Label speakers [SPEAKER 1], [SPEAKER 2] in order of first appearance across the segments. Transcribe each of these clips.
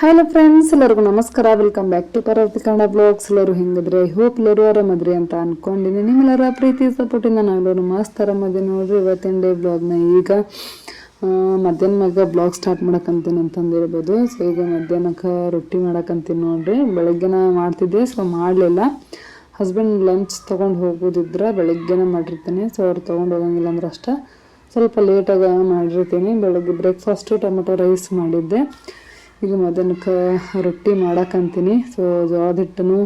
[SPEAKER 1] Hello friends ಎಲ್ಲರಿಗೂ ನಮಸ್ಕಾರ. Welcome back to Parvati Kannada blogs ಎಲ್ಲರೂ ಹೆಂಗಿದ್ರೆ? ಹೋಪ್ ಎಲ್ಲರೂ ಆರಾಮದ್ರಿ ಅಂತ ಅನ್ಕೊಂಡಿನಿ ನಿಮ್ಮೆಲ್ಲರ ಪ್ರೀತಿ ಸಪೋರ್ಟಿಂದ ನಾವೆಲ್ಲರೂ ಮಸ್ತ್ ಆರಾಮದಿ ನೋಡ್ರಿ. ಇವತ್ತಿನ ಡೇ ಬ್ಲಾಗ್ನ ಈಗ ಮಧ್ಯಾಹ್ನ ಮ್ಯಾಗ ಬ್ಲಾಗ್ ಸ್ಟಾರ್ಟ್ ಮಾಡಕ್ಕಂತೀನಿ ಅಂತಂದು ಹೇಳ್ಬೋದು ಸೊ ಈಗ ಮಧ್ಯಾಹ್ನಕ್ಕೆ ರೊಟ್ಟಿ ಮಾಡಕ್ಕಂತೀನಿ ನೋಡ್ರಿ. ಬೆಳಗ್ಗೆನ ಮಾಡ್ತಿದ್ದೆ ಸೊ ಮಾಡಲಿಲ್ಲ. ಹಸ್ಬೆಂಡ್ ಲಂಚ್ ತೊಗೊಂಡು ಹೋಗೋದಿದ್ರೆ ಬೆಳಗ್ಗೆನೇ ಮಾಡಿರ್ತೀನಿ. ಸೊ ಅವ್ರು ತೊಗೊಂಡು ಹೋಗಂಗಿಲ್ಲ ಅಂದ್ರೆ ಅಷ್ಟೇ ಸ್ವಲ್ಪ ಲೇಟಾಗಿ ಮಾಡಿರ್ತೀನಿ. ಬೆಳಗ್ಗೆ ಬ್ರೇಕ್ಫಾಸ್ಟು ಟೊಮೆಟೊ ರೈಸ್ ಮಾಡಿದ್ದೆ. ಈಗ ಮಧ್ಯಾಹ್ನಕ್ಕೆ ರೊಟ್ಟಿ ಮಾಡಕ್ಕಂತೀನಿ ಸೊ ಜೋಳದ ಹಿಟ್ಟನು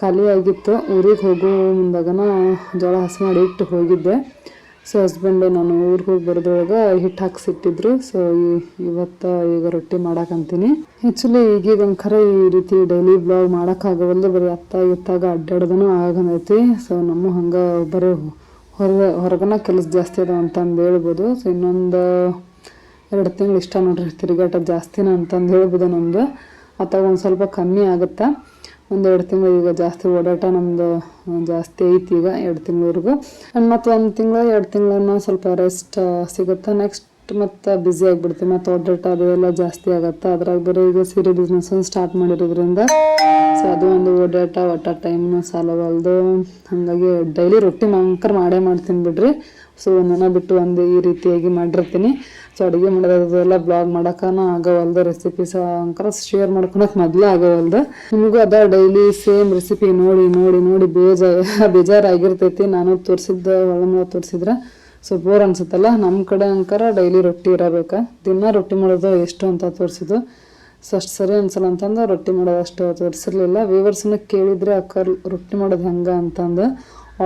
[SPEAKER 1] ಖಾಲಿ ಆಗಿತ್ತು. ಊರಿಗೆ ಹೋಗೋ ಮುಂದಾಗನ ಜೋಳ ಹಸಿ ಮಾಡಿ ಇಟ್ಟು ಹೋಗಿದ್ದೆ. ಸೊ ಹಸ್ಬೆಂಡ್ ನಾನು ಊರಿಗೆ ಹೋಗಿ ಬರೋದ್ರೊಳಗೆ ಹಿಟ್ಟು ಹಾಕ್ಸಿಟ್ಟಿದ್ರು. ಸೊ ಇವತ್ತು ಈಗ ರೊಟ್ಟಿ ಮಾಡಕ್ಕಂತೀನಿ ಆ್ಯಕ್ಚುಲಿ ಈಗೀಗ ಒಂಥರ ಈ ರೀತಿ ಡೈಲಿ ಬ್ಲಾಗ್ ಮಾಡೋಕ್ಕಾಗವಲ್ದು ಬರೀ ಅತ್ತ ಇತ್ತಾಗ ಅಡ್ಡಾಡ್ದನೂ ಆಗಂದೈತಿ ಸೊ ನಮ್ಮ ಹಂಗೆ ಬರೀ ಹೊರ ಹೊರಗನ ಕೆಲಸ ಜಾಸ್ತಿ ಅದ ಅಂತಂದು ಹೇಳ್ಬೋದು. ಸೊ ಇನ್ನೊಂದು ಎರಡು ತಿಂಗಳು ಇಷ್ಟ ನೋಡ್ರಿ, ತಿರುಗಾಟ ಜಾಸ್ತಿನ ಅಂತಂದು ಹೇಳ್ಬೋದು ನಮ್ಮದು ಅಥವಾ ಒಂದು ಸ್ವಲ್ಪ ಕಮ್ಮಿ ಆಗುತ್ತೆ? ಒಂದು ಎರಡು ತಿಂಗಳು ಈಗ ಜಾಸ್ತಿ ಓಡಾಟ ನಮ್ಮದು ಜಾಸ್ತಿ ಐತಿ ಈಗ ಎರಡು ತಿಂಗಳವರೆಗೂ. ಆ್ಯಂಡ್ ಮತ್ತು ಒಂದು ತಿಂಗಳು, ಎರಡು ತಿಂಗಳನ್ನ ಸ್ವಲ್ಪ ರೆಸ್ಟ್ ಸಿಗುತ್ತೆ? ನೆಕ್ಸ್ಟ್ ಮತ್ತು ಬ್ಯುಸಿ ಆಗಿಬಿಡ್ತೀವಿ, ಮತ್ತು ಓಡಾಟ ಅದೆಲ್ಲ ಜಾಸ್ತಿ ಆಗುತ್ತೆ? ಅದ್ರಾಗ ಬೇರೆ ಈಗ ಸೀರೆ ಬಿಸ್ನೆಸ್ ಸ್ಟಾರ್ಟ್ ಮಾಡಿರೋದ್ರಿಂದ. ಸೊ ಅದು ಒಂದು ಓಡಾಟ, ಒಟ್ಟ ಟೈಮ್ನು ಸಾಲವಲ್ದು. ಹಾಗಾಗಿ ಡೈಲಿ ರೊಟ್ಟಿ ಮಂಕರ್ ಮಾಡೇ ಮಾಡ್ತೀನಿ ಬಿಡ್ರಿ. ಸೊ ಒಂದಿನ ಬಿಟ್ಟು ಒಂದು ಈ ರೀತಿಯಾಗಿ ಮಾಡಿರ್ತೀನಿ. ಸೊ ಅಡುಗೆ ಮಾಡೋದೆಲ್ಲ ಬ್ಲಾಗ್ ಮಾಡೋಕನ ಆಗವಲ್ದು ರೆಸಿಪೀಸ್ ಅಂಕರ ಶೇರ್ ಮಾಡ್ಕೊಳಕ್ಕೆ ಮೊದಲೇ ಆಗವಲ್ದು. ನಿಮಗೂ ಅದ ಡೈಲಿ ಸೇಮ್ ರೆಸಿಪಿ ನೋಡಿ ನೋಡಿ ನೋಡಿ ಬೇಜಾರು ಬೇಜಾರಾಗಿರ್ತೈತಿ. ನಾನು ತೋರಿಸಿದ್ದ ಒಳಮಳ ತೋರಿಸಿದ್ರೆ. ಸೊ ಬೋರ್ ಅನ್ಸುತ್ತಲ್ಲ ನಮ್ಮ ಕಡೆ ಅಂಕರ ಡೈಲಿ ರೊಟ್ಟಿ ಇರಬೇಕು. ದಿನ ರೊಟ್ಟಿ ಮಾಡೋದು ಎಷ್ಟು ಅಂತ ತೋರಿಸಿದ್ದು. ಸೊ ಅಷ್ಟು ಸರಿ ಅನ್ಸಲ್ಲ ಅಂತಂದು ರೊಟ್ಟಿ ಮಾಡೋದು ಅಷ್ಟು ತೋರಿಸಿರ್ಲಿಲ್ಲ. ವ್ಯೂವರ್ಸ್ನ ಕೇಳಿದರೆ, ಅಕ್ಕ ರೊಟ್ಟಿ ಮಾಡೋದು ಹೆಂಗೆ? ಅಂತಂದು.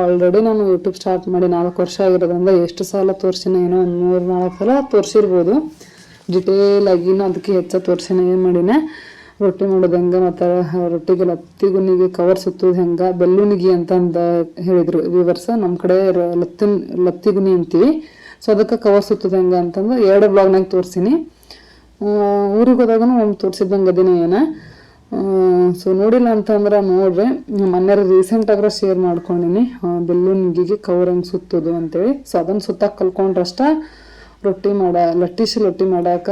[SPEAKER 1] ಆಲ್ರೆಡಿ ನಾನು ಯೂಟ್ಯೂಬ್ ಸ್ಟಾರ್ಟ್ ಮಾಡಿ ನಾಲ್ಕು ವರ್ಷ ಆಗಿರೋದ್ರಿಂದ ಎಷ್ಟು ಸಲ ತೋರಿಸಿನ ಏನೋ ಒಂದು ಮೂರು, ನಾಲ್ಕು ಸಲ ತೋರಿಸಿರ್ಬೋದು. ಡಿಟೇಲ್ ಆಗಿನ ಅದಕ್ಕೆ ಹೆಚ್ಚು ತೋರಿಸಿನ ಏನು ಮಾಡಿನ? ರೊಟ್ಟಿ ಮಾಡೋದು ಹೆಂಗೆ ಮತ್ತು ರೊಟ್ಟಿಗೆ ಲತ್ತಿಗುನಿಗೆ ಕವರ್ ಸುತ್ತೋದು ಹೆಂಗೆ? ಬೆಲ್ಲುನಿಗೆ ಅಂತಂದು ಹೇಳಿದರು ವ್ಯೂವರ್ಸ್ ನಮ್ಮ ಕಡೆ ಲತ್ತಿನ, ಲತ್ತಿ ಗುಣಿ ಅಂತೀವಿ. ಸೊ ಅದಕ್ಕೆ ಕವರ್ ಸುತ್ತೋದು ಹೆಂಗೆ ಅಂತಂದು ಎರಡು ಬ್ಲಾಗ್ನಾಗ ತೋರಿಸಿನಿ. ಊರಿಗೆ ಹೋದಾಗೂ ಒಂದು ತೋರಿಸಿದ್ದಂಗೆ ಅದಿನ ಏನ? ಸೊ ನೋಡಿಲ್ಲ ಅಂತಂದ್ರೆ ನೋಡ್ರಿ. ಮೊನ್ನೆ ರೀಸೆಂಟಾಗ್ರ ಶೇರ್ ಮಾಡ್ಕೊಂಡಿನಿ. ಬೆಲ್ಲುನಿಗಿಗೆ ಕವರ್ ಹಂಗೆ ಸುತ್ತೋದು ಅಂತೇಳಿ. ಸೊ ಅದನ್ನು ಸುತ್ತಕ್ಕೆ ಕಲ್ಕೊಂಡ್ರಷ್ಟ ರೊಟ್ಟಿ ಮಾಡ, ಲಟ್ಟಿಸಿ ರೊಟ್ಟಿ ಮಾಡಾಕ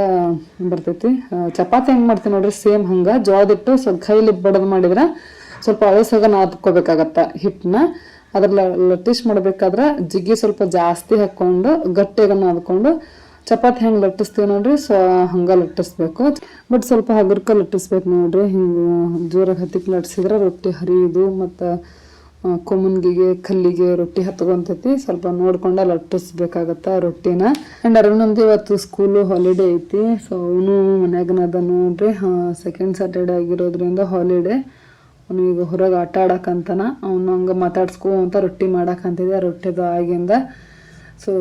[SPEAKER 1] ಬರ್ತೈತಿ. ಚಪಾತಿ ಹೆಂಗೆ ಮಾಡ್ತೀನಿ ನೋಡ್ರಿ ಸೇಮ್ ಹಂಗೆ. ಜೋಳದಿಟ್ಟು ಸ್ವಲ್ಪ ಕೈಲಿ ಬಡದು ಮಾಡಿದ್ರೆ ಸ್ವಲ್ಪ ಅಳಸಾಗ ನಾದ್ಕೋಬೇಕಾಗತ್ತ ಹಿಟ್ಟನ್ನ. ಅದ್ರ ಲಟ್ಟಿಸ್ ಮಾಡಬೇಕಾದ್ರೆ ಜಿಗ್ಗಿ ಸ್ವಲ್ಪ ಜಾಸ್ತಿ ಹಾಕ್ಕೊಂಡು ಗಟ್ಟಿಯಾಗ ನಾದ್ಕೊಂಡು ಚಪಾತಿ ಹೆಂಗೆ ಲಟ್ಟಿಸ್ತೀವಿ ನೋಡ್ರಿ, ಸೊ ಹಂಗೆ ಲಟ್ಟಿಸ್ಬೇಕು. ಬಟ್ ಸ್ವಲ್ಪ ಹಗರ್ಕ ಲಟ್ಟಿಸ್ಬೇಕು ನೋಡ್ರಿ, ಹಿಂಗೆ ಜೋರಾಗಿ ಹತ್ತಿಕ್ ಲಟ್ಟಿಸಿದ್ರೆ ರೊಟ್ಟಿ ಹರಿಯೋದು, ಮತ್ತು ಕೊಮ್ಮನ್ಗಿಗೆ, ಕಲ್ಲಿಗೆ ರೊಟ್ಟಿ ಹತ್ಕೊಂತೈತಿ, ಸ್ವಲ್ಪ ನೋಡ್ಕೊಂಡ ಲಟ್ಟಿಸ್ಬೇಕಾಗತ್ತೆ ರೊಟ್ಟಿನ. ಆ್ಯಂಡ್ ಅರುಣಂದು ಇವತ್ತು ಸ್ಕೂಲು ಹಾಲಿಡೇ ಐತಿ ಸೊ ಅವನು ಮನ್ಯಾಗನ ಅದ ನೋಡ್ರಿ ಸೆಕೆಂಡ್ ಸ್ಯಾಟರ್ಡೆ ಆಗಿರೋದ್ರಿಂದ ಹಾಲಿಡೇ ಅವನು ಈಗ ಹೊರಗೆ ಆಟ ಆಡಕ್ಕಂತನ ಅವನು ಹಂಗೆ ಮಾತಾಡ್ಸ್ಕೊಂತ ರೊಟ್ಟಿ ಮಾಡಕ್ಕಂತಿದ್ದೆ ರೊಟ್ಟಿದು ಆಗಿಂದ. ಸೊ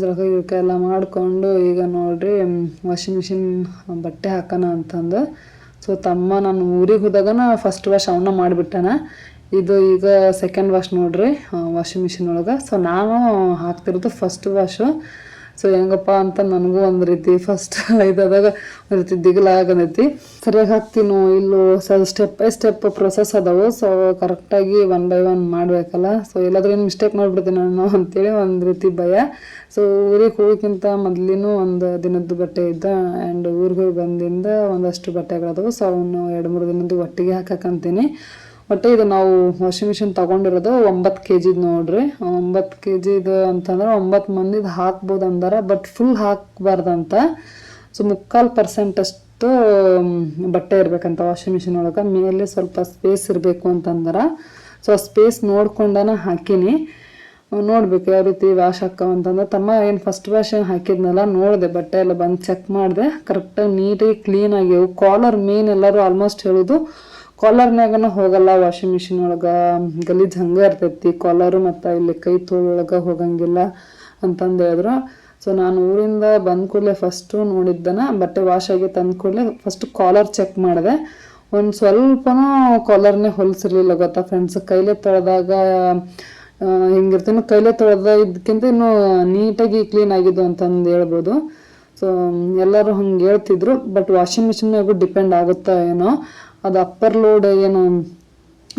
[SPEAKER 1] ಜಳಕ ಗಿಳಕ ಎಲ್ಲ ಮಾಡಿಕೊಂಡು ಈಗ ನೋಡ್ರಿ ವಾಷಿಂಗ್ ಮಿಷಿನ್ ಬಟ್ಟೆ ಹಾಕೋಣ ಅಂತಂದು. ಸೊ ತಮ್ಮ ನಾನು ಊರಿಗೆ ಹೋದಾಗನ ಫಸ್ಟ್ ವಾಶ್ ಅವನ್ನ ಮಾಡಿಬಿಟ್ಟಾನ. ಇದು ಈಗ ಸೆಕೆಂಡ್ ವಾಶ್ ನೋಡ್ರಿ ವಾಷಿಂಗ್ ಮಿಷಿನ್ ಒಳಗೆ. ಸೊ ನಾನು ಹಾಕ್ತಿರೋದು ಫಸ್ಟ್ ವಾಶು ಸೊ ಹೆಂಗಪ್ಪ ಅಂತ ನನಗೂ ಒಂದು ರೀತಿ ಫಸ್ಟ್ ಇದಾದಾಗ ಒಂದು ರೀತಿ ದಿಗಲಾಗನೈತಿ. ಸರಿಯಾಗಿ ಹಾಕ್ತೀನೋ ಇಲ್ಲೋ so step by step process ಅದಾವು. ಸೊ ಕರೆಕ್ಟಾಗಿ ಒನ್ ಬೈ ಒನ್ ಮಾಡಬೇಕಲ್ಲ. ಸೊ ಎಲ್ಲಾದ್ರೂ ಏನು ಮಿಸ್ಟೇಕ್ ಮಾಡಿಬಿಡ್ತೀನಿ ನಾನು ಅಂತೇಳಿ ಒಂದು ರೀತಿ ಭಯ. ಸೊ ಊರಿಗೆ ಹೋಗಕ್ಕಿಂತ ಮೊದಲಿನೂ ಒಂದು ದಿನದ್ದು ಬಟ್ಟೆ ಇದ್ದ ಆ್ಯಂಡ್ ಊರಿಗೆ ಹೋಗಿ ಬಂದಿಂದ ಒಂದಷ್ಟು ಬಟ್ಟೆಗಳದವು ಸೊ ಅವನ್ನು ಎರಡು ಮೂರು ದಿನದ್ದು ಒಟ್ಟಿಗೆ ಹಾಕಕ್ಕಂತೀನಿ ಒಟ್ಟು ಇದು ನಾವು ವಾಷಿಂಗ್ ಮಿಷಿನ್ ತಗೊಂಡಿರೋದು ಒಂಬತ್ತು ಕೆ ಜಿದು ನೋಡ್ರಿ. ಒಂಬತ್ತು ಕೆ ಜಿದು ಅಂತಂದ್ರೆ ಒಂಬತ್ತು ಮಂದಿದು ಹಾಕ್ಬೋದು ಅಂದಾರ ಬಟ್ ಫುಲ್ ಹಾಕ್ಬಾರ್ದಂತ. ಸೊ ಮುಕ್ಕಾಲು ಪರ್ಸೆಂಟ್ ಅಷ್ಟು ಬಟ್ಟೆ ಇರಬೇಕಂತ ವಾಷಿಂಗ್ ಮಿಷಿನ್ ಒಳಗೆ. ಮೇಲೆ ಸ್ವಲ್ಪ ಸ್ಪೇಸ್ ಇರಬೇಕು ಅಂತಂದಾರ. ಸೊ ಆ ಸ್ಪೇಸ್ ನೋಡ್ಕೊಂಡನ ಹಾಕಿನಿ. ನೋಡ್ಬೇಕು ಯಾವ ರೀತಿ ವಾಶ್ ಹಾಕವ ಅಂತಂದ್ರೆ. ತಮ್ಮ ಏನು ಫಸ್ಟ್ ವಾಶ್ ಹಾಕಿದ್ನಲ್ಲ, ನೋಡಿದೆ ಬಟ್ಟೆ ಎಲ್ಲ ಬಂದು ಚೆಕ್ ಮಾಡಿದೆ. ಕರೆಕ್ಟಾಗಿ ನೀಟಾಗಿ ಕ್ಲೀನ್ ಆಗ್ಯಾವು ಕಾಲರ್ ಮೇನ್ ಎಲ್ಲರೂ ಆಲ್ಮೋಸ್ಟ್ ಹೇಳೋದು ಕಾಲರ್ನಾಗನ ಹೋಗಲ್ಲ ವಾಷಿಂಗ್ ಮಿಷಿನ್ ಒಳಗೆ. ಗಲೀಜ್ ಹಂಗೆ ಇರ್ತೈತಿ ಕಾಲರು ಮತ್ತು ಇಲ್ಲಿ ಕೈ ತೋಳೊಳಗೆ ಹೋಗಂಗಿಲ್ಲ ಅಂತಂದು ಹೇಳಿದ್ರು. ಸೊ ನಾನು ಊರಿಂದ ಬಂದ ಕೂಡಲೇ ಫಸ್ಟು ನೋಡಿದ್ದನ ಬಟ್ಟೆ ವಾಶ್ ಆಗಿ ತಂದ ಕೂಡಲೇ ಫಸ್ಟ್ ಕಾಲರ್ ಚೆಕ್ ಮಾಡಿದೆ. ಒಂದು ಸ್ವಲ್ಪನೂ ಕಾಲರ್ನೇ ಹೊಲಿಸಿರ್ಲಿಲ್ಲ ಗೊತ್ತಾ ಫ್ರೆಂಡ್ಸ್ ಕೈಲೇ ತೊಳೆದಾಗ ಹಿಂಗಿರ್ತೀನಿ ಕೈಲೇ ತೊಳೆದ ಇದಕ್ಕಿಂತ ಇನ್ನೂ ನೀಟಾಗಿ ಕ್ಲೀನ್ ಆಗಿದ್ದು ಅಂತಂದು ಹೇಳ್ಬೋದು. ಸೊ ಎಲ್ಲರೂ ಹಂಗೆ ಹೇಳ್ತಿದ್ರು ಬಟ್ ವಾಷಿಂಗ್ ಮಿಷಿನ್ನಾಗೂ ಡಿಪೆಂಡ್ ಆಗುತ್ತಾ ಏನೋ. ಅದು ಅಪ್ಪರ್ ಲೋಡ್ ಏನು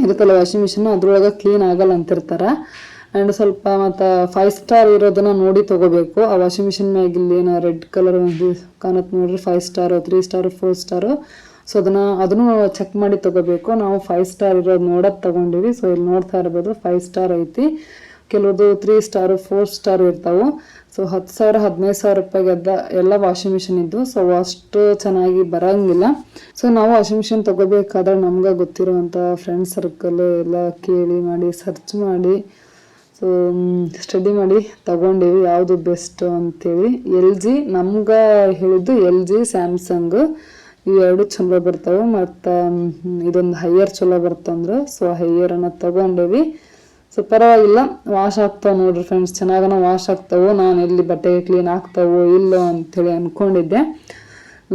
[SPEAKER 1] ಇರುತ್ತಲ್ಲ ವಾಷಿಂಗ್ ಮಿಷಿನ್ ಅದ್ರೊಳಗೆ ಕ್ಲೀನ್ ಆಗಲ್ಲ ಅಂತಿರ್ತಾರೆ. ಆ್ಯಂಡ್ ಸ್ವಲ್ಪ ಮತ್ತು ಫೈವ್ ಸ್ಟಾರ್ ಇರೋದನ್ನ ನೋಡಿ ತೊಗೋಬೇಕು. ಆ ವಾಷಿಂಗ್ ಮಿಷಿನ್ ಮ್ಯಾಗ ಇಲ್ಲಿ ಏನೋ ರೆಡ್ ಕಲರ್ ಒಂದು ಕಾಣುತ್ತೆ ನೋಡ್ರಿ. Five star three star four star so ಅದನ್ನು ಅದನ್ನು ಚೆಕ್ ಮಾಡಿ ತಗೋಬೇಕು. ನಾವು ಫೈವ್ ಸ್ಟಾರ್ ಇರೋದು ನೋಡೋದು ತೊಗೊಂಡಿವಿ. ಸೊ ಇಲ್ಲಿ ನೋಡ್ತಾ ಇರ್ಬೋದು ಫೈವ್ ಸ್ಟಾರ್ ಐತಿ. ಕೆಲವ್ರದ್ದು ತ್ರೀ ಸ್ಟಾರು ಫೋರ್ ಸ್ಟಾರ್ ಇರ್ತಾವೆ. ಸೊ ಹತ್ತು ಸಾವಿರ, ಹದಿನೈದು ಸಾವಿರ ರೂಪಾಯಿಗೆ ಅದ ಎಲ್ಲ ವಾಷಿಂಗ್ ಮಿಷಿನ್ ಇದ್ದು. ಸೊ ಅಷ್ಟು ಚೆನ್ನಾಗಿ ಬರೋಂಗಿಲ್ಲ. ಸೊ ನಾವು ವಾಷಿಂಗ್ ಮಿಷಿನ್ ತೊಗೋಬೇಕಾದ್ರೆ ನಮ್ಗೆ ಗೊತ್ತಿರುವಂಥ ಫ್ರೆಂಡ್ ಸರ್ಕಲ್ ಎಲ್ಲ ಕೇಳಿ ಮಾಡಿ ಸರ್ಚ್ ಮಾಡಿ. ಸೊ ಸ್ಟಡಿ ಮಾಡಿ ತೊಗೊಂಡಿವಿ ಯಾವುದು ಬೆಸ್ಟ್ ಅಂತೇಳಿ. ಎಲ್ ಜಿ ನಮ್ಗೆ ಹೇಳಿದ್ದು ಎಲ್ ಜಿ ಸ್ಯಾಮ್ಸಂಗ್ ಇವೆರಡು ಚಲೋ ಬರ್ತಾವೆ. ಮತ್ತು ಇದೊಂದು ಹೈಯರ್ ಚಲೋ ಬರ್ತಂದ್ರೆ ಸೊ ಹೈಯರನ್ನು ತಗೊಂಡೇವಿ. ಸೊ ಪರವಾಗಿಲ್ಲ. ವಾಶ್ ಆಗ್ತಾವೆ ನೋಡ್ರಿ ಫ್ರೆಂಡ್ಸ್ ಚೆನ್ನಾಗನ ವಾಶ್ ಆಗ್ತಾವೆ, ನಾನು ಎಲ್ಲಿ ಬಟ್ಟೆ ಕ್ಲೀನ್ ಆಗ್ತಾವೋ ಇಲ್ಲೋ ಅಂಥೇಳಿ ಅಂದ್ಕೊಂಡಿದ್ದೆ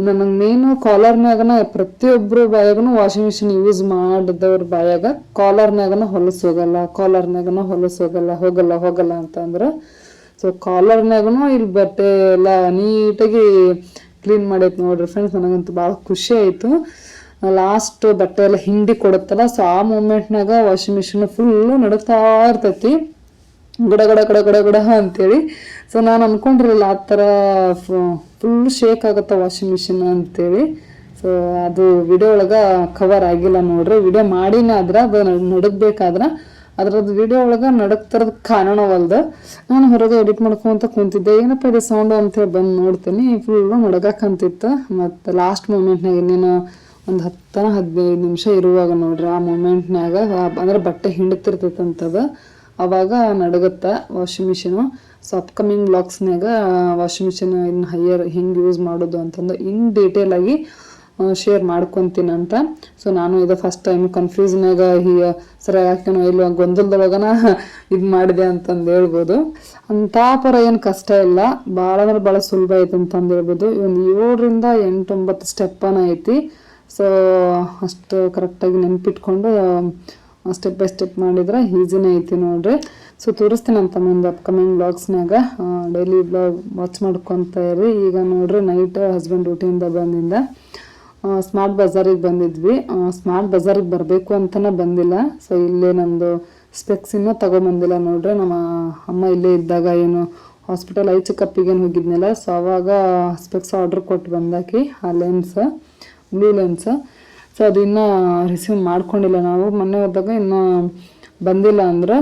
[SPEAKER 1] ನನಗೆ ಮೇನು ಕಾಲರ್ನಾಗನ ಪ್ರತಿಯೊಬ್ಬರು ಬಾಯಾಗನು ವಾಷಿಂಗ್ ಮಿಷಿನ್ ಯೂಸ್ ಮಾಡಿದವ್ರ ಬಾಯಾಗ ಕಾಲರ್ನಾಗನ ಹೊಲಸು ಹೋಗಲ್ಲ ಕಾಲರ್ನಾಗನ ಹೊಲಸು ಹೋಗಲ್ಲ ಹೋಗಲ್ಲ ಹೋಗಲ್ಲ ಅಂತಂದ್ರೆ ಸೊ ಕಾಲರ್ನಾಗನು ಇಲ್ಲಿ ಬಟ್ಟೆ ಎಲ್ಲ ನೀಟಾಗಿ ಕ್ಲೀನ್ ಮಾಡೈತೆ ನೋಡ್ರಿ ಫ್ರೆಂಡ್ಸ್ ನನಗಂತೂ ಭಾಳ ಖುಷಿ ಆಯಿತು. ಲಾಸ್ಟ್ ಬಟ್ಟೆ ಎಲ್ಲ ಹಿಂಡಿ ಕೊಡುತ್ತಲ್ಲ ಸೊ ಆ ಮೂಮೆಂಟ್ನಾಗ ವಾಷಿಂಗ್ ಮಿಷಿನ್ ಫುಲ್ಲು ನಡುತ್ತಾ ಇರ್ತೈತಿ. ಗಡ ಗಡ ಗಡ ಗಡ ಗಡ ಅಂತೇಳಿ. ಸೊ ನಾನು ಅನ್ಕೊಂಡಿರಲಿಲ್ಲ ಆ ಥರ ಫುಲ್ ಶೇಕ್ ಆಗುತ್ತೆ ವಾಷಿಂಗ್ ಮಿಷಿನ್ ಅಂತೇಳಿ. ಸೊ ಅದು ವಿಡಿಯೋ ಒಳಗೆ ಕವರ್ ಆಗಿಲ್ಲ ನೋಡ್ರಿ. ವಿಡಿಯೋ ಮಾಡಿನೇ ಆದ್ರೆ ಅದು ನಡಗಬೇಕಾದ್ರೆ ಅದ್ರದ್ದು ವಿಡಿಯೋ ಒಳಗೆ ನಡಕ್ತಿರೋದು ಕಾರಣವಲ್ದು ನಾನು ಹೊರಗೆ ಎಡಿಟ್ ಮಾಡ್ಕೊಂತ ಕುಂತಿದ್ದೆ. ಏನಪ್ಪ ಇದು ಸೌಂಡು ಅಂತೇಳಿ ಬಂದು ನೋಡ್ತೀನಿ. ಫುಲ್ಲು ನಡಗಕ್ಕಂತಿತ್ತು ಮತ್ತು ಲಾಸ್ಟ್ ಮೂಮೆಂಟ್ನಾಗ ಇನ್ನೇನು ಒಂದು ಹತ್ತನ ಹದಿನೈದು ನಿಮಿಷ ಇರುವಾಗ ನೋಡ್ರಿ ಆ ಮೂಮೆಂಟ್ನಾಗ ಅಂದ್ರೆ ಬಟ್ಟೆ ಹಿಂಡತಿರ್ತೈತಂತದ, ಅವಾಗ ನಡಗತ್ತ ವಾಷಿಂಗ್ ಮಿಷಿನು ಸೊ ಅಪ್ಕಮಿಂಗ್ ಬ್ಲಾಗ್ಸ್ನಾಗ ವಾಷಿಂಗ್ ಮಿಷಿನ್ ಇನ್ನು ಹೈಯರ್ ಹೆಂಗೆ ಯೂಸ್ ಮಾಡೋದು ಅಂತಂದು ಇನ್ ಡೀಟೇಲ್ ಆಗಿ ಶೇರ್ ಮಾಡ್ಕೊತೀನಿ ಅಂತ. ಸೊ ನಾನು ಇದು ಫಸ್ಟ್ ಟೈಮ್ ಕನ್ಫ್ಯೂಸ್ನಾಗ ಹೀಗೆ ಸರಿಯಾಗಿ ಯಾಕೆನೋ ಇಲ್ವ, ಗೊಂದಲದೊಳಗನ ಇದು ಮಾಡಿದೆ ಅಂತಂದು ಹೇಳ್ಬೋದು. ಅಂಥ ಪರ ಏನು ಕಷ್ಟ ಇಲ್ಲ. ಭಾಳ ಅಂದ್ರೆ ಭಾಳ ಸುಲಭ ಐತೆ ಅಂತಂದು ಹೇಳ್ಬೋದು. ಒಂದು ಏಳರಿಂದ ಎಂಟೊಂಬತ್ತು ಸ್ಟೆಪ್ಪನ ಐತಿ. ಸೊ ಅಷ್ಟು ಕರೆಕ್ಟಾಗಿ ನೆನ್ಪಿಟ್ಕೊಂಡು ಸ್ಟೆಪ್ ಬೈ ಸ್ಟೆಪ್ ಮಾಡಿದ್ರೆ ಈಸಿನೇ ಐತಿ ನೋಡ್ರಿ. ಸೊ ತೋರಿಸ್ತೀನಿ ಅಂತ ಮುಂದೆ ಅಪ್ಕಮಿಂಗ್ ಬ್ಲಾಗ್ಸ್ನಾಗ ಡೈಲಿ ಬ್ಲಾಗ್ ವಾಚ್ ಮಾಡ್ಕೊತ ಇರಿ. ಈಗ ನೋಡ್ರಿ ನೈಟ್ ಹಸ್ಬೆಂಡ್ ಡ್ಯೂಟಿಯಿಂದ ಬಂದಿಂದ ಸ್ಮಾರ್ಟ್ ಬಜಾರಿಗೆ ಬಂದಿದ್ವಿ. ಸ್ಮಾರ್ಟ್ ಬಜಾರಿಗೆ ಬರಬೇಕು ಅಂತಲೇ ಬಂದಿಲ್ಲ. ಸೊ ಇಲ್ಲೇ ನಮ್ಮದು ಸ್ಪೆಕ್ಸ್ ಇನ್ನೂ ತಗೊಂಬಂದಿಲ್ಲ ನೋಡ್ರಿ. ನಮ್ಮ ಅಮ್ಮ ಇಲ್ಲೇ ಇದ್ದಾಗ ಏನು ಹಾಸ್ಪಿಟಲ್ ಐ ಚೆಕಪ್ಪಿಗೇನು ಹೋಗಿದ್ನಲ್ಲ. ಸೊ ಅವಾಗ ಸ್ಪೆಕ್ಸ್ ಆರ್ಡ್ರ್ ಕೊಟ್ಟು ಬಂದಾಕಿ, ಆ ಲೆನ್ಸ್ ಬ್ಲೂ ಲೆನ್ಸ್ ಸೊ ಅದು ರಿಸೀವ್ ಮಾಡ್ಕೊಂಡಿಲ್ಲ ನಾವು. ಮೊನ್ನೆ ಹೋದಾಗ ಇನ್ನೂ ಬಂದಿಲ್ಲ ಅಂದ್ರೆ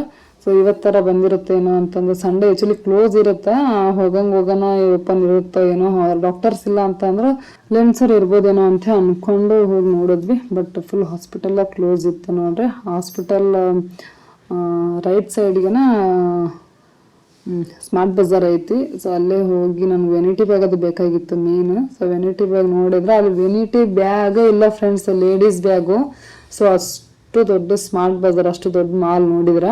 [SPEAKER 1] ಸೊ ಇವತ್ತರ ಬಂದಿರುತ್ತೇನೋ ಅಂತಂದು ಸಂಡೇ ಆ್ಯಕ್ಚುಲಿ ಕ್ಲೋಸ್ ಇರುತ್ತೆ. ಹೋಗಂಗೆ ಹೋಗೋಣ ಓಪನ್ ಇರುತ್ತೋ ಏನೋ ಡಾಕ್ಟರ್ಸ್ ಇಲ್ಲ ಅಂತಂದ್ರೆ ಲೆನ್ಸರ್ ಇರ್ಬೋದೇನೋ ಅಂತ ಅಂದ್ಕೊಂಡು ಹೋಗಿ ನೋಡಿದ್ವಿ. ಬಟ್ ಫುಲ್ ಹಾಸ್ಪಿಟಲ್ಲ ಕ್ಲೋಸ್ ಇತ್ತು ನೋಡ್ರಿ. ಹಾಸ್ಪಿಟಲ್ ರೈಟ್ ಸೈಡ್ಗೆನ ಸ್ಮಾರ್ಟ್ ಬಜಾರ್ ಐತಿ. ಸೊ ಅಲ್ಲೇ ಹೋಗಿ ನನಗೆ ವೆನಿಟಿ ಬ್ಯಾಗ್ ಅದು ಬೇಕಾಗಿತ್ತು ಮೇನ್ ಸೊ ವೆನಿಟಿ ಬ್ಯಾಗ್ ನೋಡಿದ್ರೆ ಅಲ್ಲಿ ವೆನಿಟಿ ಬ್ಯಾಗ್ ಇಲ್ಲ ಫ್ರೆಂಡ್ಸ್ ಲೇಡೀಸ್ ಬ್ಯಾಗು ಸೊ ಅಷ್ಟು ದೊಡ್ಡ ಸ್ಮಾರ್ಟ್ ಬಜಾರ್ ಅಷ್ಟು ದೊಡ್ಡ ಮಾಲ್ ನೋಡಿದ್ರೆ.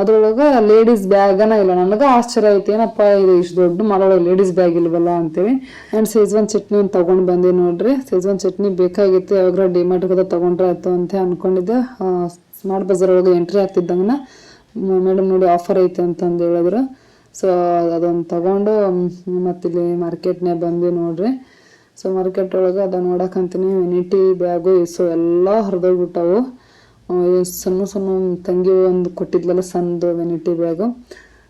[SPEAKER 1] ಅದ್ರೊಳಗೆ ಲೇಡೀಸ್ ಬ್ಯಾಗನ ಇಲ್ಲ. ನನಗೆ ಆಶ್ಚರ್ಯ ಐತಿ, ಏನಪ್ಪ ಇದು ಇಷ್ಟು ದೊಡ್ಡ ಮಾಲ್ ಒಳಗೆ ಲೇಡೀಸ್ ಬ್ಯಾಗ್ ಇಲ್ವಲ್ಲ ಅಂತೇಳಿ. ಆ್ಯಂಡ್ ಸೇಜ್ವಾನ್ ಚಟ್ನಿ ಒಂದು ತೊಗೊಂಡು ಬಂದೆ ನೋಡ್ರಿ. ಸೇಜ್ವಾನ್ ಚಟ್ನಿ ಬೇಕಾಗಿತ್ತು ಯಾವಾಗ ಡಿಮಾರ್ಟ್ಗೆ ತೊಗೊಂಡ್ರೆ ಆಯ್ತು ಅಂತ ಅಂದ್ಕೊಂಡಿದ್ದೆ ಸ್ಮಾರ್ಟ್ ಬಜಾರ್ ಒಳಗೆ ಎಂಟ್ರಿ ಆಗ್ತಿದ್ದಂಗೆ ಮೇಡಮ್ ನೋಡಿ ಆಫರ್ ಐತೆ ಅಂತಂದು ಹೇಳಿದ್ರು. ಸೊ ಅದೊಂದು ತಗೊಂಡು ಮತ್ತಿಲ್ಲಿ ಮಾರ್ಕೆಟ್ನೇ ಬಂದು ನೋಡ್ರಿ. ಸೊ ಮಾರ್ಕೆಟ್ ಒಳಗೆ ಅದ ನೋಡಕ್ಕಂತೀನಿ ವೆನಿಟಿ ಬ್ಯಾಗು ಸೊ ಎಲ್ಲ ಹರಿದೋಗ್ಬಿಟ್ಟವು ಸಣ್ಣ ಸಣ್ಣ ತಂಗಿ ಒಂದು ಕೊಟ್ಟಿದ್ಲಲ್ಲ ಸಣ್ಣದು ವೆನಿಟಿ ಬ್ಯಾಗು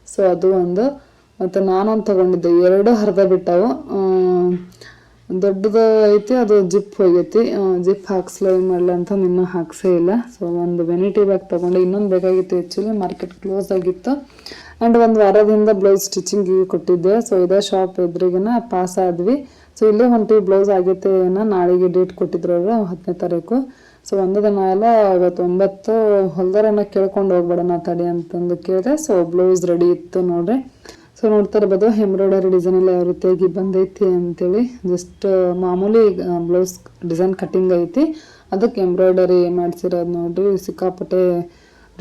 [SPEAKER 1] ಸೊ ಅದು ಒಂದು. ಮತ್ತು ನಾನೊಂದು ತಗೊಂಡಿದ್ದೆ. ಎರಡು ಹರಿದ ಬಿಟ್ಟವು. ದೊಡ್ಡದು ಐತಿ, ಅದು ಜಿಪ್ ಹೋಗೈತಿ. ಜಿಪ್ ಹಾಕ್ಸ್ಲ ಏನು ಮಾಡಲ ಅಂತ ಇನ್ನೂ ಹಾಕ್ಸೇ ಇಲ್ಲ. ಸೊ ಒಂದು ವೆನಿಟಿ ಬ್ಯಾಗ್ ತೊಗೊಂಡೆ ಇನ್ನೊಂದು ಬೇಕಾಗಿತ್ತು ಆ್ಯಕ್ಚುಲಿ ಮಾರ್ಕೆಟ್ ಕ್ಲೋಸ್ ಆಗಿತ್ತು. ಆ್ಯಂಡ್ ಒಂದು ವಾರದಿಂದ ಬ್ಲೌಸ್ ಸ್ಟಿಚಿಂಗಿಗೆ ಕೊಟ್ಟಿದ್ದೆ. ಸೊ ಇದೇ ಶಾಪ್ ಎದುರಿಗೆನ ಪಾಸ್ ಆದ್ವಿ. ಸೊ ಇಲ್ಲೇ ಹೊಂಟಿವಿ ಬ್ಲೌಸ್ ಆಗೈತೆ ಏನೋ ನಾಳೆಗೆ ಡೇಟ್ ಕೊಟ್ಟಿದ್ರು ಅವರು ಹತ್ತನೇ ತಾರೀಕು. ಸೊ ಒಂದು ದಿನ ಎಲ್ಲ ಇವತ್ತು ಒಂಬತ್ತು ಹೊಲ್ದಾರನ್ನ ಕೇಳ್ಕೊಂಡು ಹೋಗ್ಬೇಡಣ ತಡಿ ಅಂತಂದು ಕೇಳಿದೆ. ಸೊ ಬ್ಲೌಸ್ ರೆಡಿ ಇತ್ತು ನೋಡ್ರಿ. ಸೊ ನೋಡ್ತಾ ಇರ್ಬೋದು ಎಂಬ್ರಾಯ್ಡರಿ ಡಿಸೈನ್ ಎಲ್ಲ ಯಾವ ರೀತಿಯಾಗಿ ಬಂದೈತಿ ಅಂತೇಳಿ. ಜಸ್ಟ್ ಮಾಮೂಲಿ ಬ್ಲೌಸ್ ಡಿಸೈನ್ ಕಟ್ಟಿಂಗ್ ಐತಿ. ಅದಕ್ಕೆ ಎಂಬ್ರಾಯ್ಡರಿ ಮಾಡಿಸಿರೋದು ನೋಡ್ರಿ, ಸಿಕ್ಕಾಪಟ್ಟೆ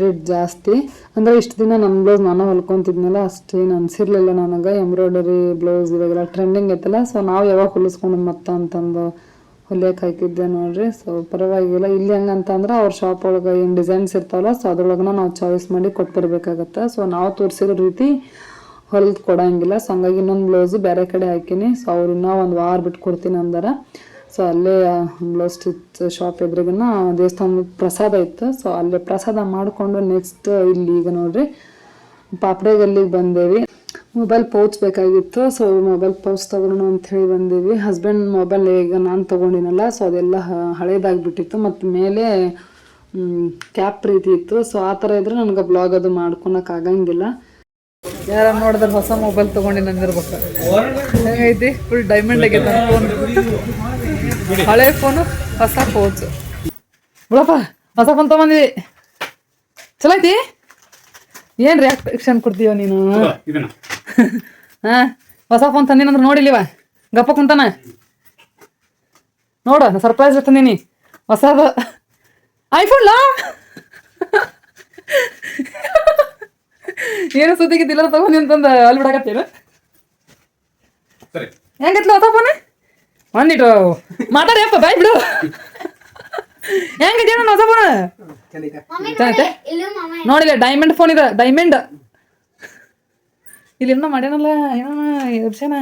[SPEAKER 1] ರೇಟ್ ಜಾಸ್ತಿ. ಅಂದರೆ ಇಷ್ಟು ದಿನ ನನ್ನ ಬ್ಲೌಸ್ ನಾನು ಹೊಲ್ಕೊತಿದ್ನಲ್ಲ, ಅಷ್ಟೇನು ಅನಿಸಿರ್ಲಿಲ್ಲ ನನಗೆ. ಎಂಬ್ರಾಯ್ಡರಿ ಬ್ಲೌಸ್ ಇವಾಗೆಲ್ಲ ಟ್ರೆಂಡಿಂಗ್ ಐತಲ್ಲ ಸೊ ನಾವು ಯಾವಾಗ ಹೊಲಿಸ್ಕೊಂಡು ಮತ್ತೆ ಅಂತಂದು ಹೊಲಿಯಕ್ಕೆ ಹಾಕಿದ್ದೆ ನೋಡ್ರಿ. ಸೊ ಪರವಾಗಿಲ್ಲ. ಇಲ್ಲಿ ಹೆಂಗಂತಂದ್ರೆ ಅವ್ರ ಶಾಪ್ ಒಳಗೆ ಏನು ಡಿಸೈನ್ಸ್ ಇರ್ತಾವಲ್ಲ ಸೊ ಅದ್ರೊಳಗನ ನಾವು ಚಾಯ್ಸ್ ಮಾಡಿ ಕೊಟ್ಬರ್ಬೇಕಾಗತ್ತೆ ಸೊ ನಾವು ತೋರಿಸಿರೋ ರೀತಿ ಹೊಲ್ದು ಕೊಡಂಗಿಲ್ಲ. ಸೊ ಹಂಗಾಗಿ ಇನ್ನೊಂದು ಬ್ಲೌಸು ಬೇರೆ ಕಡೆ ಹಾಕಿನಿ. ಸೊ ಅವ್ರು ಇನ್ನೂ ಒಂದು ವಾರ ಬಿಟ್ಟು ಕೊಡ್ತೀನಿ ಅಂದಾರ. ಸೊ ಅಲ್ಲೇ ಬ್ಲೌಸ್ ಸ್ಟಿಚ್ ಶಾಪ್ ಎದುರಿಗಿನ ದೇವಸ್ಥಾನ ಪ್ರಸಾದ ಇತ್ತು. ಸೊ ಅಲ್ಲೇ ಪ್ರಸಾದ ಮಾಡಿಕೊಂಡು ನೆಕ್ಸ್ಟ್ ಇಲ್ಲಿ ಈಗ ನೋಡ್ರಿ ಪಾಪಡೆ ಗಲ್ಲಿಗೆ ಬಂದೇವಿ.
[SPEAKER 2] ಮೊಬೈಲ್ ಪೌಚ್ ಬೇಕಾಗಿತ್ತು. ಸೊ ಮೊಬೈಲ್ ಪೌಚ್ ತೊಗೊಳೋಣ ಹೇಳಿ ಬಂದೀವಿ. ಹಸ್ಬೆಂಡ್ ಮೊಬೈಲ್ ಈಗ ನಾನು ತೊಗೊಂಡಿನಲ್ಲ. ಸೊ ಅದೆಲ್ಲ ಹಳೇದಾಗಿಬಿಟ್ಟಿತ್ತು ಮತ್ತು ಮೇಲೆ ಕ್ಯಾಪ್ ರೀತಿ ಇತ್ತು. ಸೊ ಆ ಥರ ಇದ್ರೆ ನನಗೆ ಬ್ಲಾಗ್ ಅದು ಮಾಡ್ಕೊಳಕ್ಕೆ ಆಗಂಗಿಲ್ಲ. ಯಾರ ನೋಡಿದ್ರೆ ಹೊಸ ಮೊಬೈಲ್ ತೊಗೊಂಡು ನಂದಿರ್ಬೇಕು. ಹೆಂಗೈತಿ? ಫುಲ್ ಡೈಮಂಡ್ ಆಗೈತೆ ಫೋನ್ ಹಳೆ ಫೋನು ಹೊಸ ಪೌಚ್ ಬಿಡಪ್ಪ ಹೊಸ ಫೋನ್ ತೊಗೊಂಡಿವಿ ಚಲೋ ಐತಿ? ಏನು ರಿಯಾಕ್ಷನ್ ಕೊಡ್ತೀವ ನೀನು? ಹಾ ಹೊಸ ಫೋನ್ ತಂದಿನಂದ್ರೆ ನೋಡಿಲಿವ ಗಪ್ಪ ಕುಂತಾನ? ನೋಡ ಸರ್ಪ್ರೈಸ್ ತಂದೀನಿ. ಹೊಸದು. ಐಫೋನ್ ಲಾ? ಏನು ಸುದ್ದಿಗಿದ್ದಿಲ್ಲ ತಗೊಂಡಿ ನಿಂತಂದು ಅಲ್ಲಿ ಬಿಡಾಕತ್ತೀರ
[SPEAKER 3] ಸರಿ.
[SPEAKER 2] ಹೆಂಗಿತ್ಲ ಫೋನ್ ಒಂದಿಟ್ಟು ಮಾತಾಡ್ಯಪ್ಪ ಬಾಯ್ ಬಿಡು. ಹೆಂಗಿದ್ಯಾ ನನ್ನ ಹೊಸ ಫೋನ್ ಚೆನ್ನಾಗೈತೆ ನೋಡಿಲ್ಲ ಡೈಮಂಡ್ ಫೋನ್ ಇದೆ ಡೈಮಂಡ್ ಇಲ್ಲಿ ಏನೋ ಮಾಡ್ಯಾನಲ್ಲ ಏನೋ ಎಬ್ಸೇನ?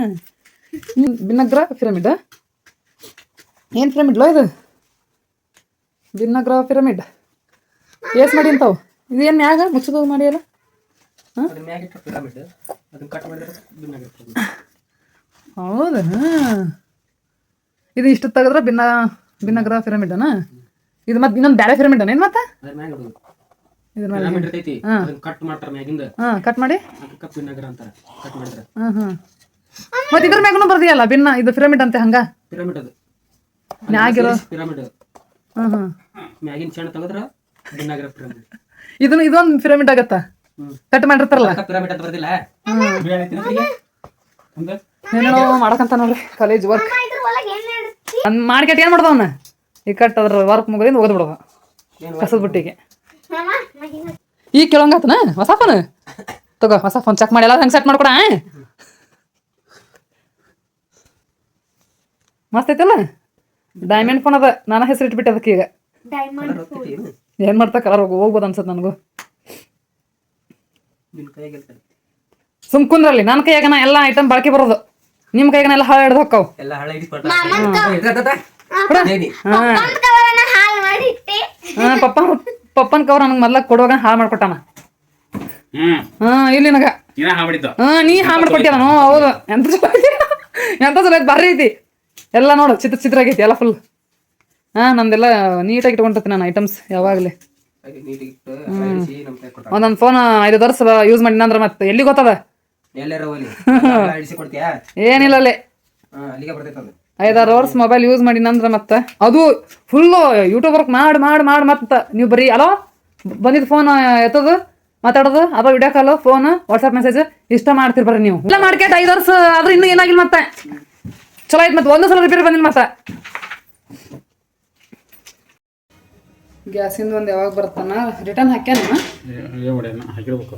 [SPEAKER 2] ಭಿನ್ನಗ್ರ ಪಿರಮಿಡ್ ಏನು ಪಿರಮಿಡ್ ಲೋ ಇದು? ಭಿನ್ನಗ್ರ ಪಿರಮಿಡ್ ಏಸ್ ಮಾಡಿ ಅಂತಾವು. ಇದು ಏನು ಮ್ಯಾಗ ಮುಚ್ಚದು ಮಾಡಿಯಲ್ಲ?
[SPEAKER 4] ಅದ್ರ ಮ್ಯಾಗ ಇಟ್ಟ ಪಿರಮಿಡ್ ಅದನ್ನ ಕಟ್ ಮಾಡಿದ್ರೆ ಭಿನ್ನಾಗಿರ್ತದೆ
[SPEAKER 2] ಹೌದಾ? ಇದು ಇಷ್ಟು ತೆಗೆದ್ರೆ ಭಿನ್ನ ಭಿನ್ನಗ್ರ ಪಿರಮಿಡನ ಇದು ಮತ್ತೆ ಇನ್ನೊಂದು ಬೇರೆ ಪಿರಮಿಡ್ ಏನು ಮತ್ತೆ?
[SPEAKER 4] ಅದ್ರ ಮ್ಯಾಗ
[SPEAKER 2] ಇದ್ರ
[SPEAKER 4] ಪಿರಮಿಡ್ ಇರ್ತೈತಿ. ಅದನ್ನ ಕಟ್ ಮಾಡ್ತಾರ ಮ್ಯಾಗಿಂದ.
[SPEAKER 2] ಹಾ ಕಟ್ ಮಾಡಿ?
[SPEAKER 4] ಅದಕ್ಕೆ ಭಿನ್ನಗರ ಅಂತಾರ. ಕಟ್ ಮಾಡಿದ್ರೆ.
[SPEAKER 2] ಹಾಂ ಹಾಂ. ಮತ್ತೆ ಇದ್ರ ಮ್ಯಾಗನು ಬರ್ದಿಯಲ್ಲ ಭಿನ್ನ ಇದು ಪಿರಮಿಡ್ ಅಂತೆ ಹಂಗ?
[SPEAKER 4] ಪಿರಮಿಡ್ ಅದು.
[SPEAKER 2] ಮ್ಯಾಗಿರೋ
[SPEAKER 4] ಪಿರಮಿಡ್
[SPEAKER 2] ಹಾ ಹಾಂ.
[SPEAKER 4] ಮ್ಯಾಗಿನ ಚೆಣ್ಣ ತೆಗೆದ್ರ ಭಿನ್ನಾಗಿರೋ ಪಿರಮಿಡ್
[SPEAKER 2] ಇದನ್ನ ಇದೊಂದು ಪಿರಮಿಡ್ ಆಗತ್ತಾ. ಕಟ್ ಮಾಡಿರ್ತಾರಲ್ಲ?
[SPEAKER 4] ಪಿರಮಿಡ್ ಅಂತ ಬರ್ದಿಲ್ಲ?
[SPEAKER 2] ಮಾಡಕಂತ ನೋಡ್ರಿ ಕಾಲೇಜ್ ವರ್ಕ್ ಅನ್ ಮಾಡ್ಕೆಟ್ ಏನ್ ಮಾಡ್ದವನ ಈ ಕಟ್ ಅದ್ರ ವರ್ಕ್ ಮುಗಿದಿಂದ ಓದ್ ಬಿಡೋದು. ಕಸದ ಬುಟ್ಟಿಗೆ. ಈಗ ಕೇಳಂಗತ್ತನ ಹೊಸ ಫೋನ್ ತಗೋ ಹೊಸ ಫೋನ್ ಚೆಕ್ ಮಾಡಿ ಎಲ್ಲ ಹೆಂಗ್ ಸೆಟ್ ಮಾಡ್ಕೊಡ ಮಸ್ತ್ ಐತಲ್ಲ? ಡೈಮಂಡ್ ಫೋನ್ ಅದ. ನಾನು ಹೆಸರು ಇಟ್ಬಿಟ್ಟೆ ಅದಕ್ಕೆ ಈಗ ಏನ್? ಮಾಡ್ತಾ ಕಲರ್ ಹೋಗ್ಬೋದು ಅನ್ಸತ್ ನನಗೂ.
[SPEAKER 4] ನಿನ್ ಕೈಯಾಗ ಇರ್ತದೆ
[SPEAKER 2] ಸುಮ್ ಕುಂದ್ರಲ್ಲಿ ನನ್ನ ಕೈಯಾಗ ಎಲ್ಲಾ ಎಲ್ಲ ಐಟಮ್ ಬಳಕೆ ಬರೋದು ನಿಮ್ಮ ಕೈಯಾಗ ಎಲ್ಲ ಹಾಳು ಹಿಡ್ದು ಹೋಕ್ಕವು
[SPEAKER 4] ಎಲ್ಲ ಹಳೆ ಇಟ್ಕೊಟ್ಟ
[SPEAKER 5] ಹಾಳು ಮಾಡಿಟ್ಟೆ
[SPEAKER 2] ಹಾ ಪಪ್ಪ ಪಪ್ಪನ ಕವರ್ ನನಗೆ ಮೊದ್ಲ ಕೊಡುವಾಗ ಹಾಳು ಮಾಡ್ಕೊಟ್ಟಾನ
[SPEAKER 3] ಹ್ಮ್
[SPEAKER 2] ಹಾ ಇಲ್ಲಿ ನನಗ
[SPEAKER 3] ನೀ
[SPEAKER 2] ಹಾ ನೀ ನಾನು ಹೌದು ಎಂತ ಚಲೋ ಐತಿ ಎಂತ ಚಲೋ ಐತಿ ಭಾರಿ ಐತಿ ಎಲ್ಲ ನೋಡು ಚಿತ್ರ ಚಿತ್ರ ಆಗೈತಿ ಎಲ್ಲ ಫುಲ್ ಹಾ ನಂದೆಲ್ಲ ನೀಟಾಗಿ ಇಟ್ಕೊಂಡಿರ್ತೀನಿ ನಾನು ಐಟಮ್ಸ್ ಯಾವಾಗಲೇ ಒಂದೊಂದು ಫೋನ್ ಐದು ವರ್ಷ ಯೂಸ್ ಮಾಡಿನಂದ್ರೆ ಮತ್ತೆ ಎಲ್ಲಿ ಗೊತ್ತದ? ಏನಿಲ್ಲ ಅಲ್ಲಿ. ಐದಾರು ವರ್ಷ ಮೊಬೈಲ್ ಯೂಸ್ ಮಾಡಿನಂದ್ರೆ ಮತ್ತೆ. ಅದು ಫುಲ್ಲು ಯೂಟ್ಯೂಬ್ ವರ್ಕ್ ಮಾಡಿ ಮಾಡಿ ಮಾಡಿ ಮತ್ತೆ. ನೀವು ಬರೀ ಅಲೋ? ಬಂದಿದ್ ಫೋನ್ ಎತ್ತದ ಮಾತಾಡೋದು ಅಥವಾ video call phone WhatsApp message ಇಷ್ಟ ಮಾಡ್ತೀರ ಬರ್ರಿ ನೀವು. ಇಲ್ಲ ಮಾಡ್ಕೇಟ್ ಐದು ವರ್ಷ ಆದ್ರೆ ಇನ್ನೂ ಏನಾಗಿಲ್ಲ ಮತ್ತೆ. ಚಲೋ ಆಯ್ತು ಮತ್ತೆ. ಒಂದು ಸಲ ರಿಪೇರಿ ಬಂದಿಲ್ಲ ಮತ್ತೆ. ಗ್ಯಾಸಿಂದ ಒಂದು ಯಾವಾಗ ಬರ್ತಾನ? ರಿಟರ್ನ್ ಹಾಕ್ಯಾನ
[SPEAKER 3] ಹಾಕಿರ್ಬೇಕು.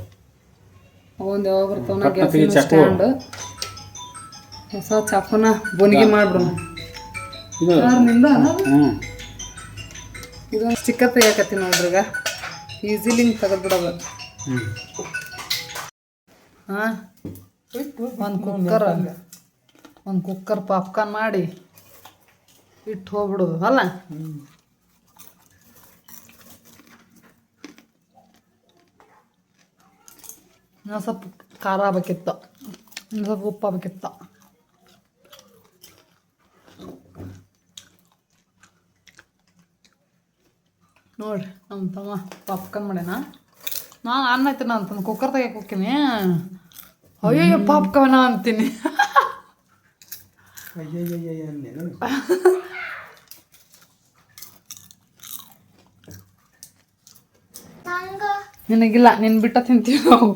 [SPEAKER 2] ಒಂದು ಯಾವಾಗ ಬರ್ತಾನ
[SPEAKER 3] ಕಟ್
[SPEAKER 2] ಗ್ಯಾಸಿನ. ಸ್ಟ್ಯಾಂಡ್ ಹೊಸ ಚಾಕುನ ಬೋನಿಗೆ
[SPEAKER 3] ಮಾಡ್ಬಿಡೋಣ
[SPEAKER 2] ಇದೊಂದು ಚಿಕ್ಕ ತೆಗಿಯಕತ್ತಿ ನೋಡ್ರಿ ಈಗ. ಈಸಿಲಿ ಹಿಂಗೆ ತೆಗೆದ್ಬಿಡೋದು. ಹಾಂ? ಒಂದು ಕುಕ್ಕರ್ ಒಂದು ಕುಕ್ಕರ್ ಪಾಪ್ಕಾರ್ನ್ ಮಾಡಿ ಇಟ್ಟು ಹೋಗ್ಬಿಡೋದು ಅಲ್ಲ? ಇನ್ನೊಂದು ಸ್ವಲ್ಪ ಖಾರ ಆಗ್ಬೇಕಿತ್ತು ಇನ್ನೊಂದು ಸ್ವಲ್ಪ ಉಪ್ಪು ಆಗಬೇಕಿತ್ತು ನೋಡ್ರಿ ನಮ್ಮ ತಮ್ಮ ಪಾಪ್ಕಾರ್ನ್ ಮಾಡ್ಯಾನ. ನಾನು ಅನ್ನ ಐತೆ ನಾನು ತಂದು ಕುಕ್ಕರ್ ತೆಗಿಯಕ್ಕೆ ಹೋಗ್ತೀನಿ. ಅಯ್ಯೋ ಪಾಪ್ಕಾರ್ನ ಅಂತೀನಿ.
[SPEAKER 5] ನಂಗ
[SPEAKER 2] ನಿನಗಿಲ್ಲ ನಿನ್ ಬಿಟ್ಟ ತಿಂತೀವಿ ನಾವು.